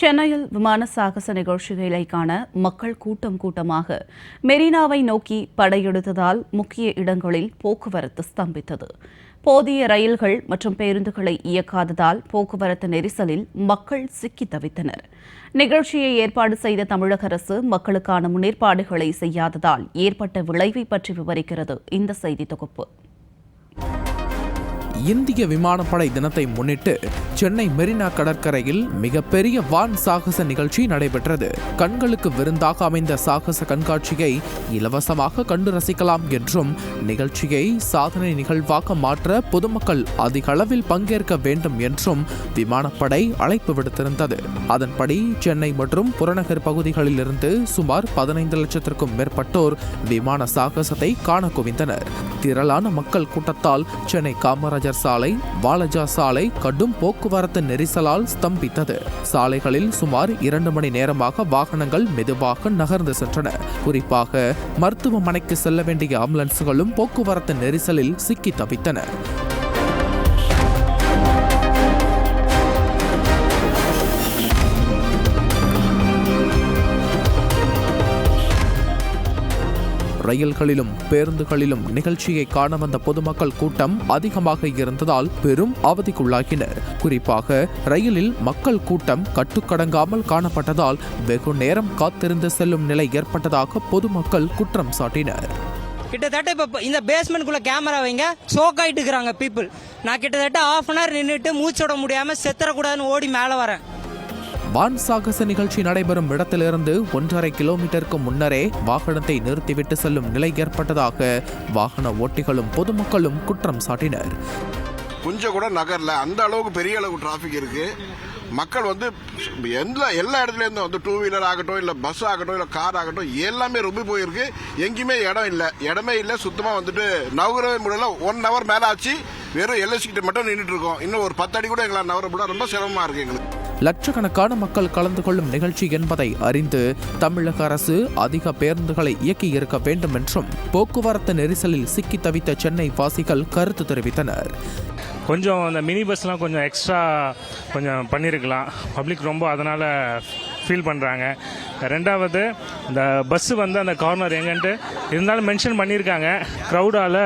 சென்னையில் விமான சாகச நிகழ்ச்சிகளை காண மக்கள் கூட்டம் கூட்டமாக மெரினாவை நோக்கி படையெடுத்ததால் முக்கிய இடங்களில் போக்குவரத்து ஸ்தம்பித்தது. போதிய ரயில்கள் மற்றும் பேருந்துகளை இயக்காததால் போக்குவரத்து நெரிசலில் மக்கள் சிக்கி தவித்தனர். நிகழ்ச்சியை ஏற்பாடு செய்த தமிழக அரசு மக்களுக்கான முன்னேற்பாடுகளை செய்யாததால் ஏற்பட்ட விளைவை பற்றி விவரிக்கிறது இந்த செய்தி தொகுப்பு. இந்திய விமானப்படை தினத்தை முன்னிட்டு சென்னை மெரினா கடற்கரையில் மிகப்பெரிய வான் சாகச நிகழ்ச்சி நடைபெற்றது. கண்களுக்கு விருந்தாக அமைந்த சாகச கண்காட்சியை இலவசமாக கண்டு ரசிக்கலாம் என்றும் நிகழ்ச்சியை சாதனை நிகழ்வாக மாற்ற பொதுமக்கள் அதிக அளவில் பங்கேற்க வேண்டும் என்றும் விமானப்படை அழைப்பு விடுத்திருந்தது. அதன்படி சென்னை மற்றும் புறநகர் பகுதிகளிலிருந்து சுமார் பதினைந்து லட்சத்திற்கும் மேற்பட்டோர் விமான சாகசத்தை காண குவிந்தனர். திரளான மக்கள் கூட்டத்தால் சென்னை காமராஜர் சாலை வாலஜா சாலை கடும் போக்குவரத்து நெரிசலால் ஸ்தம்பித்தது. சாலைகளில் சுமார் இரண்டு மணி நேரமாக வாகனங்கள் மெதுவாக நகர்ந்து சென்றன. குறிப்பாக மருத்துவமனைக்கு செல்ல வேண்டிய ஆம்புலன்ஸ்களும் போக்குவரத்து நெரிசலில் சிக்கி தவித்தன. ரயில்களிலும் பேருந்துகளிலும் நிகழ்ச்சியை காண வந்த பொதுமக்கள் கூட்டம் அதிகமாக இருந்ததால் பெரும் அவதிக்குள்ளாகினர். குறிப்பாக ரயிலில் மக்கள் கூட்டம் கட்டுக்கடங்காமல் காணப்பட்டதால் வெகு நேரம் காத்திருந்து செல்லும் நிலை ஏற்பட்டதாக பொதுமக்கள் குற்றம் சாட்டினர். கிட்டத்தட்ட இப்போ இந்த பேஸ்மெண்ட்குள்ளே கேமரா வைங்க சோக் ஆகிட்டு இருக்கிறாங்க பீப்புள் நான் கிட்டத்தட்ட ஆஃப் அன் ஹவர் நின்றுட்டு மூச்சோட முடியாமல் செத்துறக்கூடாதுன்னு ஓடி மேலே வரேன். வான் சாகச நிகழ்ச்சி நடைபெறும் இடத்திலிருந்து ஒன்றரை கிலோமீட்டருக்கு முன்னரே வாகனத்தை நிறுத்திவிட்டு செல்லும் நிலை ஏற்பட்டதாக வாகன ஓட்டிகளும் பொதுமக்களும் குற்றம் சாட்டினர். கொஞ்சம் கூட நகரில். அந்த அளவுக்கு பெரிய அளவு டிராஃபிக் இருக்கு. மக்கள் வந்து எல்லா எல்லா இடத்துலேருந்தும் வந்து டூ வீலர் ஆகட்டும் இல்லை பஸ் ஆகட்டும் இல்லை கார் ஆகட்டும் எல்லாமே ரொம்ப போயிருக்கு. எங்கேயுமே இடம் இல்லை. இடமே இல்லை. சுத்தமாக வந்துட்டு நவகிரக முடியல. ஒன் ஹவர் மேலே ஆச்சு. வெறும் எல்எஸ்கிட்ட மட்டும் நின்றுட்டு இருக்கோம். இன்னும் ஒரு பத்து அடி கூட எங்களால் நவர முடியல. ரொம்ப சிரமமாக இருக்குது எங்களுக்கு. லட்சக்கணக்கான மக்கள் கலந்து கொள்ளும் நிகழ்ச்சி என்பதை அறிந்து தமிழக அரசு அதிக பேருந்துகளை இயக்கி இருக்க வேண்டும் என்றும் போக்குவரத்து நெரிசலில் சிக்கி தவித்த சென்னை வாசிகள் கருத்து தெரிவித்தனர். கொஞ்சம் அந்த மினி பஸ்லாம் கொஞ்சம் எக்ஸ்ட்ரா கொஞ்சம் பண்ணியிருக்கலாம் பப்ளிக் ரொம்ப அதனால் ஃபீல் பண்ணுறாங்க ரெண்டாவது இந்த பஸ்ஸு வந்து அந்த கார்னர் எங்கன்ட்டு இருந்தாலும் மென்ஷன் பண்ணியிருக்காங்க க்ரௌடால்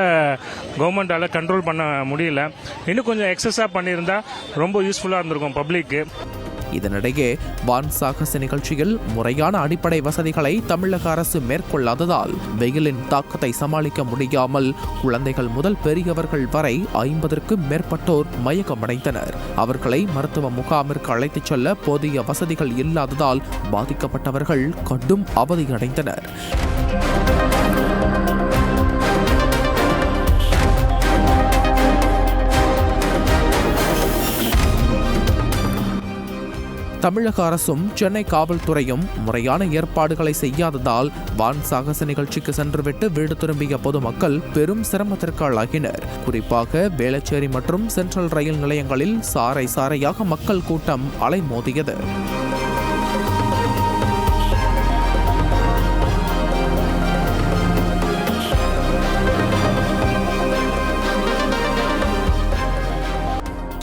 கவர்மெண்ட்டால் கண்ட்ரோல் பண்ண முடியல. இன்னும் கொஞ்சம் எக்ஸஸாக பண்ணியிருந்தால் ரொம்ப யூஸ்ஃபுல்லாக இருந்திருக்கும் பப்ளிக்கு இதனிடையே வான் சாகச நிகழ்ச்சியில் முறையான அடிப்படை வசதிகளை தமிழக அரசு மேற்கொள்ளாததால் வெயிலின் தாக்கத்தை சமாளிக்க முடியாமல் குழந்தைகள் முதல் பெரியவர்கள் வரை ஐம்பதற்கும் மேற்பட்டோர் மயக்கமடைந்தனர். அவர்களை மருத்துவ முகாமிற்கு அழைத்துச் செல்ல போதிய வசதிகள் இல்லாததால் பாதிக்கப்பட்டவர்கள் கடும் அவதியடைந்தனர். தமிழக அரசும் சென்னை காவல்துறையும் முறையான ஏற்பாடுகளை செய்யாததால் வான் சாகச நிகழ்ச்சிக்கு சென்றுவிட்டு வீடு திரும்பிய பொதுமக்கள் பெரும் சிரமத்திற்கு ஆளாகினர் குறிப்பாக வேளச்சேரி மற்றும் சென்ட்ரல் ரயில் நிலையங்களில் சாறை சாறையாக மக்கள் கூட்டம் அலைமோதியது.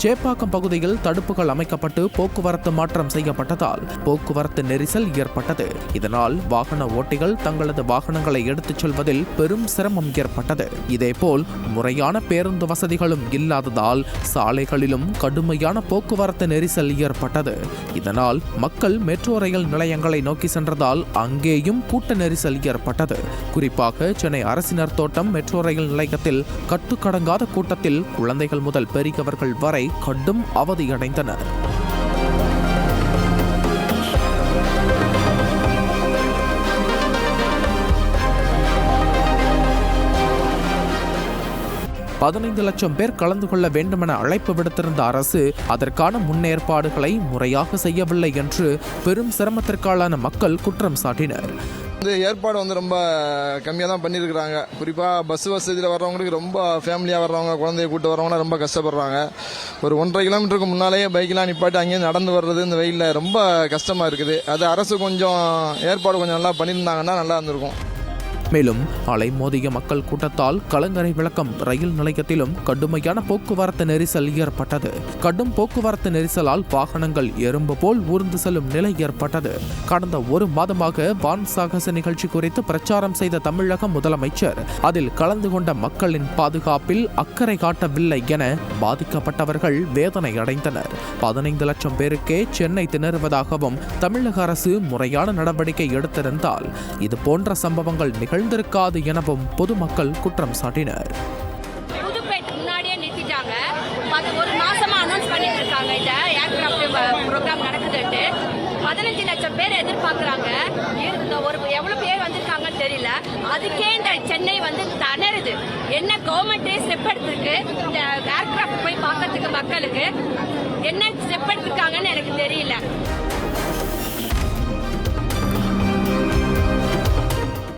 சேப்பாக்கம் பகுதியில் தடுப்புகள் அமைக்கப்பட்டு போக்குவரத்து மாற்றம் செய்யப்பட்டதால் போக்குவரத்து நெரிசல் ஏற்பட்டது. இதனால் வாகன ஓட்டிகள் தங்களது வாகனங்களை எடுத்துச் செல்வதில் பெரும் சிரமம் ஏற்பட்டது. இதேபோல் முறையான பேருந்து வசதிகளும் இல்லாததால் சாலைகளிலும் கடுமையான போக்குவரத்து நெரிசல் ஏற்பட்டது. இதனால் மக்கள் மெட்ரோ ரயில் நிலையங்களை நோக்கி சென்றதால் அங்கேயும் கூட்ட நெரிசல் ஏற்பட்டது. குறிப்பாக சென்னை அரசினர் தோட்டம் மெட்ரோ ரயில் நிலையத்தில் கட்டுக்கடங்காத கூட்டத்தில் குழந்தைகள் முதல் பெரியவர்கள் வரை கடும் அவதியடைந்தனர். பதினைந்து லட்சம் பேர் கலந்து கொள்ள வேண்டுமென அழைப்பு விடுத்திருந்த அரசு அதற்கான முன்னேற்பாடுகளை முறையாக செய்யவில்லை என்று பெரும் சிரமத்திற்கான மக்கள் குற்றம் சாட்டினர். இந்த ஏற்பாடு வந்து ரொம்ப கம்மியாக தான் பண்ணியிருக்கிறாங்க குறிப்பாக பஸ் வசதியில் வர்றவங்களுக்கு ரொம்ப ஃபேமிலியாக வர்றவங்க குழந்தைய கூட்டு வர்றவங்களாம் ரொம்ப கஷ்டப்படுறாங்க. ஒரு ஒன்றரை கிலோமீட்டருக்கு முன்னாலேயே பைக்கெலாம் நிப்பாட்டி அங்கேயே நடந்து வர்றது இந்த வெயிலில் ரொம்ப கஷ்டமாக இருக்குது. அது அரசு கொஞ்சம் ஏற்பாடு கொஞ்சம் நல்லா பண்ணியிருந்தாங்கன்னா நல்லா இருந்திருக்கும். மேலும் அலைமோதிய மக்கள் கூட்டத்தால் கலங்கரை விளக்கம் ரயில் நிலையத்திலும் கடுமையான போக்குவரத்து நெரிசல் ஏற்பட்டது. கடும் போக்குவரத்து நெரிசலால் வாகனங்கள் எறும்பு போல் ஊர்ந்து செல்லும் நிலை ஏற்பட்டது. கடந்த ஒரு மாதமாக வான் சாகச நிகழ்ச்சி குறித்து பிரச்சாரம் செய்த தமிழக முதலமைச்சர் அதில் கலந்து கொண்ட மக்களின் பாதுகாப்பில் அக்கறை காட்டவில்லை என பாதிக்கப்பட்டவர்கள் வேதனை அடைந்தனர். பதினைந்து லட்சம் பேருக்கே சென்னை திணறுவதாகவும் தமிழக அரசு முறையான நடவடிக்கை எடுத்திருந்தால் இது போன்ற சம்பவங்கள் எழுந்திருக்காது எனவும் பொதுமக்கள் குற்றம் சாட்டினர். புதுப்பேட் முன்னாடியே நிறுத்திட்டாங்க. பத்து ஒரு மாசமா அனௌன்ஸ் பண்ணிட்டு இருக்காங்க இந்த ஏர்கிராஃப்ட் ப்ரோக்ராம் நடக்குதுன்ட்டு. பதினஞ்சு லட்சம் பேர் எதிர்பார்க்கறாங்க. ஒரு எவ்வளவு பேர் வந்திருக்காங்கன்னு தெரியல. அதுக்கே இந்த சென்னை வந்து தணறுது என்ன கவர்மெண்டே ஸ்டெப் எடுத்திருக்கு. இந்த ஏர்கிராஃப்ட் போய் பார்க்கறதுக்கு மக்களுக்கு என்ன ஸ்டெப் எடுத்திருக்காங்கன்னு எனக்கு தெரியல.